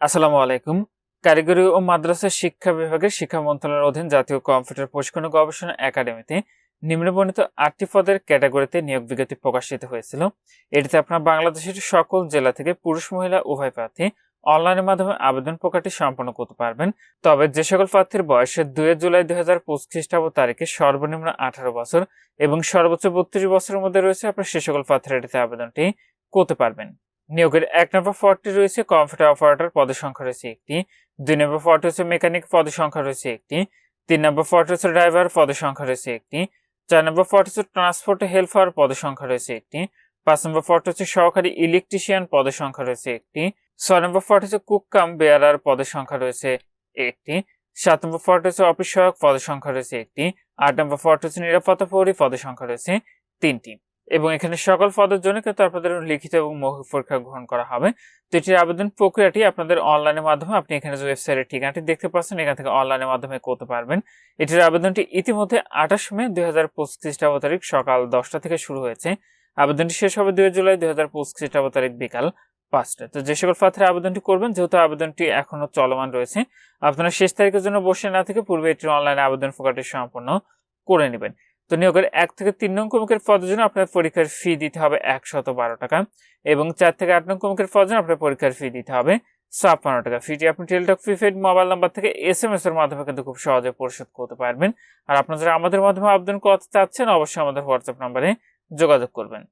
আসসালামু আলাইকুম। কারিগরি ও মাদ্রাসা শিক্ষা বিভাগের শিক্ষা মন্ত্রণালয়ের অধীন জাতীয় কম্পিউটার প্রশিক্ষণ গবেষণা একাডেমিতে নিম্নবর্ণিত আটটি পদের ক্যাটাগরিতে নিয়োগ বিজ্ঞপ্তি প্রকাশিত হয়েছিল। এটিতে আপনার বাংলাদেশের সকল জেলা থেকে পুরুষ, মহিলা, উভয় প্রার্থী অনলাইনের মাধ্যমে আবেদন প্রকারটি সম্পন্ন করতে পারবেন। তবে যে সকল প্রার্থীর বয়সে দুই জুলাই দুই হাজার পঁচিশ খ্রিস্টাব্দ তারিখে সর্বনিম্ন আঠারো বছর এবং সর্বোচ্চ বত্রিশ বছরের মধ্যে রয়েছে, আপনার সে সকল প্রার্থীরা এটিতে আবেদনটি করতে পারবেন। নিয়োগের এক নম্বর পদটি রয়েছে কম্পিউটার অপারেটর পদের সংখ্যা রয়েছে একটি। দুই নম্বর পদটি হচ্ছে মেকানিক পদের সংখ্যা রয়েছে একটি। তিন নম্বর পদটি হচ্ছে ড্রাইভার পদের সংখ্যা রয়েছে একটি। চার নম্বর পদটি হচ্ছে ট্রান্সপোর্ট হেল্পার পদের সংখ্যা রয়েছে একটি। পাঁচ নম্বর পদটি হচ্ছে সহকারী ইলেকট্রিশিয়ান পদের সংখ্যা রয়েছে একটি। ছয় নম্বর পদটি হচ্ছে কুক কাম বেয়ারার পদের সংখ্যা রয়েছে একটি। সাত নম্বর পদটি হচ্ছে অফিস সহায়ক পদের সংখ্যা রয়েছে একটি। আট নম্বর পদটি হচ্ছে নিরাপত্তা প্রহরী পদের সংখ্যা রয়েছে তিনটি। এবং এখানে সকল পদের জন্য কিন্তু আপনাদের লিখিত এবং মৌখিক পরীক্ষা গ্রহণ করা হবে। তো এটির আবেদন প্রক্রিয়াটি আপনাদের অনলাইনের মাধ্যমে, আপনি এখানে যে ওয়েবসাইটের ঠিকানাটি দেখতে পাচ্ছেন, এখান থেকে অনলাইনের মাধ্যমে করতে পারবেন। এটির আবেদনটি ইতিমধ্যে আঠাশ মে দুই হাজার পঁচিশ খ্রিস্টাব্দ তারিখ সকাল দশটা থেকে শুরু হয়েছে। আবেদনটি শেষ হবে দুই জুলাই দুই হাজার পঁচিশ খ্রিস্টাব্দ তারিখ বিকাল পাঁচটা। তো যে সকল প্রার্থীরা আবেদনটি করবেন, যেহেতু আবেদনটি এখনও চলমান রয়েছে, আপনারা শেষ তারিখের জন্য বসে না থেকে পূর্বে এটির অনলাইনে আবেদন প্রকারটি সম্পন্ন করে নেবেন। তো নিয়োগের এক থেকে তিন নং কমিকের পদের জন্য আপনার পরীক্ষার ফি দিতে হবে একশত বারো টাকা এবং চার থেকে আট নং কমিকের পদের জন্য আপনার পরীক্ষার ফি দিতে হবে ছাপ্পান্ন টাকা। ফিটি আপনি টেলটক প্রিপেড মোবাইল নাম্বার থেকে এস এম এস এর মাধ্যমে কিন্তু খুব সহজে পরিশোধ করতে পারবেন। আর আপনারা যারা আমাদের মাধ্যমে আবেদন করতে চাচ্ছেন, অবশ্যই আমাদের হোয়াটসঅ্যাপ নাম্বারে যোগাযোগ করবেন।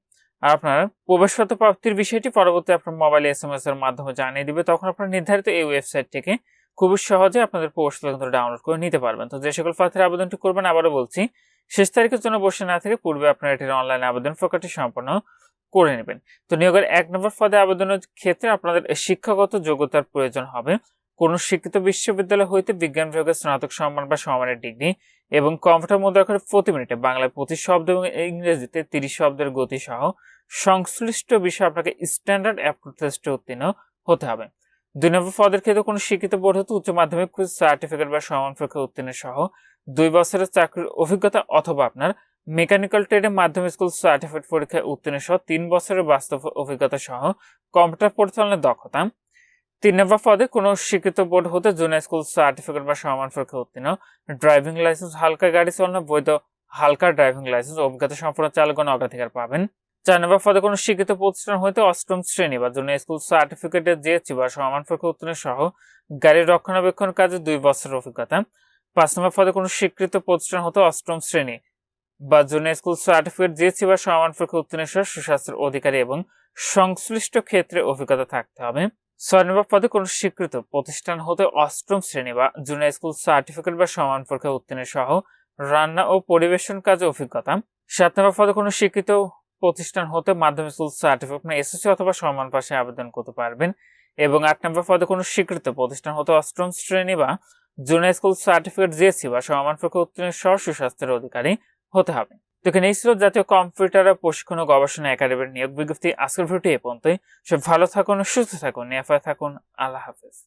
আর আপনার প্রবেশগত প্রাপ্তির বিষয়টি পরবর্তী আপনার মোবাইলে এস এম এস এর মাধ্যমে জানিয়ে দিবে, তখন আপনার নির্ধারিত এই ওয়েবসাইট থেকে খুবই সহজে আপনাদের প্রবেশগত কিন্তু ডাউনলোড করে নিতে পারবেন। তো যে সকল প্রার্থীরা আবেদনটি করবেন, আবারও বলছি শেষ তারিখের জন্য বসে না থেকে পূর্বে আপনারা এটির অনলাইন আবেদন প্রকারটি সম্পন্ন করে নেবেন। তো নিয়োগের এক নম্বর পদে আবেদনের ক্ষেত্রে আপনাদের শিক্ষাগত যোগ্যতার প্রয়োজন হবে। কোন শিক্ষিত বিশ্ববিদ্যালয় হইতে বিজ্ঞান বিভাগের স্নাতক সম্মান বা সমানের ডিগ্রি এবং কম্পিউটার মুদ্রাক্ষরে প্রতি মিনিটে বাংলায় পঁচিশ শব্দ এবং ইংরেজিতে তিরিশ শব্দের গতি সহ সংশ্লিষ্ট বিষয়ে আপনাকে স্ট্যান্ডার্ড অ্যাপ্রুভ টেস্টে উত্তীর্ণ হতে হবে। দুই নম্বর পদের ক্ষেত্রে কোনো শিক্ষিত বোর্ড হতে উচ্চ মাধ্যমিক সার্টিফিকেট বা সমান পরীক্ষা উত্তীর্ণ সহ দুই বছরের চাকরির অভিজ্ঞতা অথবা আপনার মেকানিক্যাল ট্রেডে মাধ্যমিক স্কুল সার্টিফিকেট পরীক্ষায় উত্তীর্ণ সহ তিন বছরের বাস্তব অভিজ্ঞতা সহ কম্পিউটার পরিচালনার দক্ষতা। তিন নম্বর পদে কোনো শিক্ষিত বোর্ড হতে জুনিয়র স্কুল সার্টিফিকেট বা সমান পরীক্ষা উত্তীর্ণ ড্রাইভিং লাইসেন্স হালকা গাড়ি চালানো, বৈধ হালকা ড্রাইভিং লাইসেন্স অভিজ্ঞতা সম্পন্ন চালকগণ অগ্রাধিকার পাবেন। চার নম্বর পদে কোনো শিক্ষিত প্রতিষ্ঠান হইতে অষ্টম শ্রেণি বা জুনিয়র স্কুল সার্টিফিকেটের জিএসসি বা সমান পরীক্ষা উত্তীর্ণ সহ গাড়ির রক্ষণাবেক্ষণ কাজে দুই বছরের অভিজ্ঞতা। পাঁচ নম্বর পদে কোনো স্বীকৃত প্রতিষ্ঠান হতে অষ্টম শ্রেণি বা জুনিয়র স্কুল সার্টিফিকেট জিএসসি বা সমান উত্তীর্ণ সহ সুস্বাস্থ্যের অধিকারী এবং সংশ্লিষ্ট ক্ষেত্রে অভিজ্ঞতা থাকতে হবে। ছয় নম্বর পদে কোনো স্বীকৃত প্রতিষ্ঠান হতে অষ্টম শ্রেণি বা জুনিয়র স্কুল সার্টিফিকেট বা সমান পরীক্ষা উত্তীর্ণ সহ রান্না ও পরিবেশন কাজে অভিজ্ঞতা। সাত নম্বর পদে কোনো স্বীকৃত প্রতিষ্ঠান হতে মাধ্যমিক স্কুল সার্টিফিকেট মানে এসএসসি অথবা সমান পাশে আবেদন করতে পারবেন। এবং আট নম্বর পদে কোনো স্বীকৃত প্রতিষ্ঠান হতে অষ্টম শ্রেণি বা জুনিয়র স্কুল সার্টিফিকেট জিএসসি বা সমান পক্ষে উত্তীর্ণ সহ সুস্বাস্থ্যের অধিকারী হতে হবে। তো এখানে এই জাতীয় কম্পিউটার প্রশিক্ষণ ও গবেষণা একাডেমির নিয়োগ বিজ্ঞপ্তি। আজকের ভিডিওটি এ পর্যন্তই। সব ভালো থাকুন, সুস্থ থাকুন নেফায় থাকুন। আল্লাহ হাফেজ।